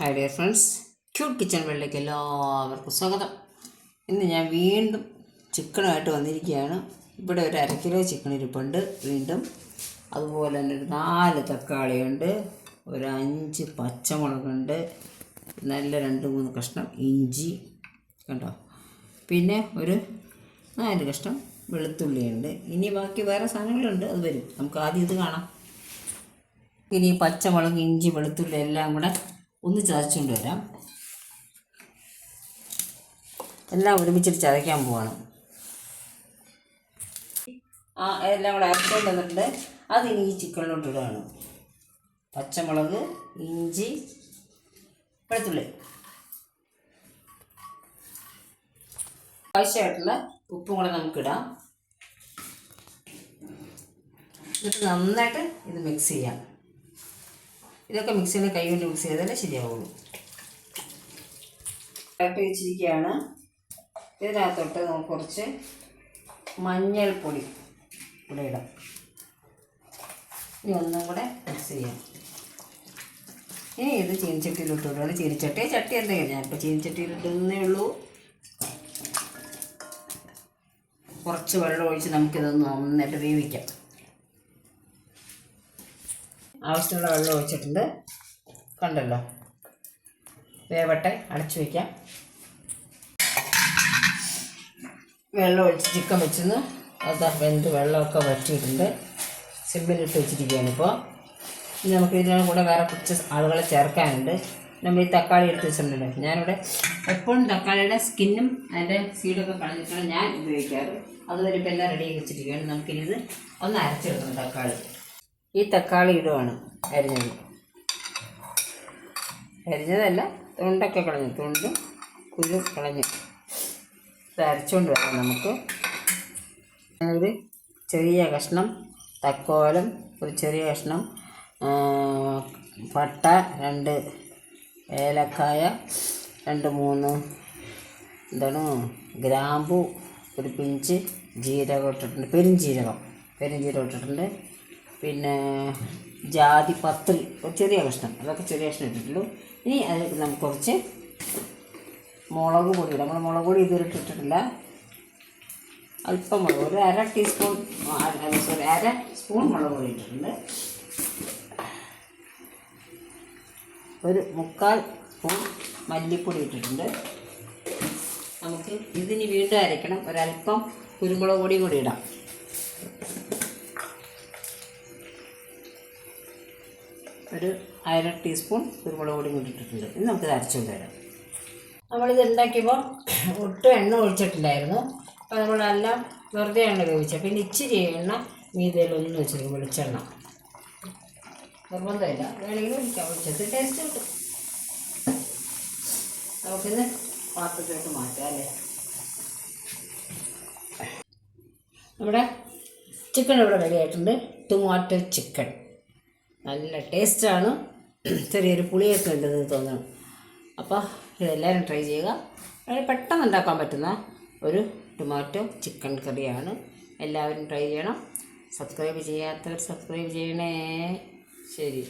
Hi dear friends cute kitchen വെള്ളിലേക്ക് എല്ലാവർക്കും സ്വാഗതം. ഇന്ന് ഞാൻ വീണ്ടും ചിക്കനുമായിട്ട് വന്നിരിക്കുകയാണ്. ഇവിടെ ഒരു അര കിലോ ചിക്കൻ ഇരിപ്പുണ്ട് വീണ്ടും. അതുപോലെ തന്നെ ഒരു നാല് തക്കാളിയുണ്ട്. ഒരു അഞ്ച് പച്ചമുളകുണ്ട്. നല്ല രണ്ട് മൂന്ന് കഷ്ണം ഇഞ്ചി. കണ്ടോ? പിന്നെ ഒരു നാല് കഷ്ണം വെളുത്തുള്ളിയുണ്ട്. ഇനി ബാക്കി വേറെ സാധനങ്ങളുണ്ട്. അത് വരും. നമുക്ക് ആദ്യം ഇത് കാണാം. ഇനി പച്ചമുളക് ഇഞ്ചി വെളുത്തുള്ളി എല്ലാം കൂടെ ഒന്ന് ചതച്ചുകൊണ്ട് വരാം. എല്ലാം ഒരുമിച്ചിട്ട് ചതയ്ക്കാൻ പോവാണ്. ആ എല്ലാം കൂടെ അരച്ചുകൊണ്ട് വന്നിട്ടുണ്ട്. അതിനി ഈ ചിക്കനിലോട്ട് ഇടുകയാണ്. പച്ചമുളക് ഇഞ്ചി വെളുത്തുള്ളി. ആവശ്യമായിട്ടുള്ള ഉപ്പും കൂടെ നമുക്കിടാം എന്നിട്ട് നന്നായിട്ട് ഇത് മിക്സ് ചെയ്യാം. ഇതൊക്കെ മിക്സിയിൽ കൈ കൊണ്ട് മിക്സ് ചെയ്താലേ ശരിയാവുള്ളൂ. ഇറക്കി വെച്ചിരിക്കുകയാണ്. ഇതിനകത്തോട്ട് നമുക്ക് കുറച്ച് മഞ്ഞൾപ്പൊടി ഇവിടെ ഇടാം. ഇനി ഒന്നും കൂടെ മിക്സ് ചെയ്യാം. ഇനി ഇത് ചീനിച്ചട്ടിയിലിട്ട് വിടുകയാണ് ചീനിച്ചട്ടി. ചട്ടി എന്തെങ്കിലും ഞാനിപ്പോൾ ചീനിച്ചട്ടിയിലിട്ടുന്നേ ഉള്ളൂ. കുറച്ച് വെള്ളം ഒഴിച്ച് നമുക്കിതൊന്ന് നന്നായിട്ട് വേവിക്കാം. ആവശ്യമുള്ള വെള്ളം ഒഴിച്ചിട്ടുണ്ട്. കണ്ടല്ലോ. വേവട്ടെ അടച്ചു വയ്ക്കാം വെള്ളം ഒഴിച്ച് ചിക്കൻ വെച്ചെന്ന് അത് വെന്ത് വെള്ളമൊക്കെ വറ്റിയിട്ടുണ്ട്. സിമ്പിലിട്ട് വെച്ചിരിക്കുകയാണ് ഇപ്പോൾ. ഇനി നമുക്ക് ഇതിന്റെ കൂടെ വേറെ കുറച്ച് ആളുകളെ ചേർക്കാനുണ്ട്. നമ്മൾ ഈ തക്കാളി എടുത്ത് വെച്ചിട്ടുണ്ടല്ലോ ഞാനിവിടെ എപ്പോഴും തക്കാളിയുടെ സ്കിന്നും അതിന്റെ സീഡൊക്കെ കളഞ്ഞിട്ടാണ് ഞാൻ ഉപയോഗിക്കാറ്. അതുവരെ ഇപ്പോൾ എല്ലാം റെഡിയാക്കി വെച്ചിരിക്കുകയാണ്. നമുക്കിനി ഇത് ഒന്ന് അരച്ചെടുക്കണം തക്കാളി. ഈ തക്കാളി ഇടുവാണ് അരിഞ്ഞത്. അരിഞ്ഞതല്ല തൊണ്ടൊക്കെ കളഞ്ഞു തുണ്ട് കുരു കളഞ്ഞു. അരച്ചുകൊണ്ട് വരാം നമുക്ക്. ഒരു ചെറിയ കഷ്ണം തക്കോലം ഒരു ചെറിയ കഷ്ണം പട്ട രണ്ട് ഏലക്കായ രണ്ട് മൂന്ന് എന്താണ് ഗ്രാമ്പു ഒരു പിഞ്ച് ജീരകം ഇട്ടിട്ടുണ്ട്. പെരും ജീരകം പെരും ജീരകം ഇട്ടിട്ടുണ്ട്. പിന്നെ ജാതി പത്തിൽ ചെറിയ കഷ്ണം. അതൊക്കെ ചെറിയ കഷ്ണം ഇട്ടിട്ടുള്ളൂ. ഇനി അതിലേക്ക് നമുക്ക് കുറച്ച് മുളക് പൊടി ഇടാം. നമ്മൾ മുളക് പൊടി ഇതുവരെ ഇട്ടിട്ടില്ല അല്പം മുളക് ഒരു അര ടീസ്പൂൺ സോറി അര സ്പൂൺ മുളക് പൊടി ഇട്ടിട്ടുണ്ട്. ഒരു മുക്കാൽ സ്പൂൺ മല്ലിപ്പൊടി ഇട്ടിട്ടുണ്ട്. നമുക്ക് ഇതിന് വീണ്ടും അരയ്ക്കണം. ഒരല്പം കുരുമുളക് പൊടിയും കൂടി ഇടാം. ഒരു അര ടീസ്പൂൺ കുരുമുളക് പൊടിയും കൂടി നമുക്ക് നമുക്കിത് അരച്ചുകൊണ്ട് വരാം നമ്മളിത് ഉണ്ടാക്കിയപ്പോൾ ഒട്ടും എണ്ണ ഒഴിച്ചിട്ടില്ലായിരുന്നു. അപ്പോൾ നമ്മളെല്ലാം വെറുതെ എണ്ണ ഉപയോഗിച്ചത് പിന്നെ ഇച്ചിരി എണ്ണ മീതയിലൊന്നും വെച്ചിരിക്കും വെളിച്ചെണ്ണ. നിർബന്ധമില്ല. വേണമെങ്കിൽ ഒഴിക്കാം. ഒഴിച്ചത് ടേസ്റ്റ് കിട്ടും നമുക്കിന്ന് പാത്രത്തിലോട്ട് മാറ്റാം അല്ലേ? നമ്മുടെ ചിക്കൻ ഇവിടെ റെഡി ആയിട്ടുണ്ട്. ടൊമാറ്റോ ചിക്കൻ നല്ല ടേസ്റ്റാണ്. ചെറിയൊരു പുളിയൊക്കെ ഉണ്ടെന്ന് തോന്നുന്നു. അപ്പോൾ ഇതെല്ലാവരും ട്രൈ ചെയ്യുക. വളരെ പെട്ടെന്ന് ഉണ്ടാക്കാൻ പറ്റുന്ന ഒരു ടൊമാറ്റോ ചിക്കൻ കറിയാണ്. എല്ലാവരും ട്രൈ ചെയ്യണം. സബ്സ്ക്രൈബ് ചെയ്യാത്തവർ സബ്സ്ക്രൈബ് ചെയ്യണേ. ശരി.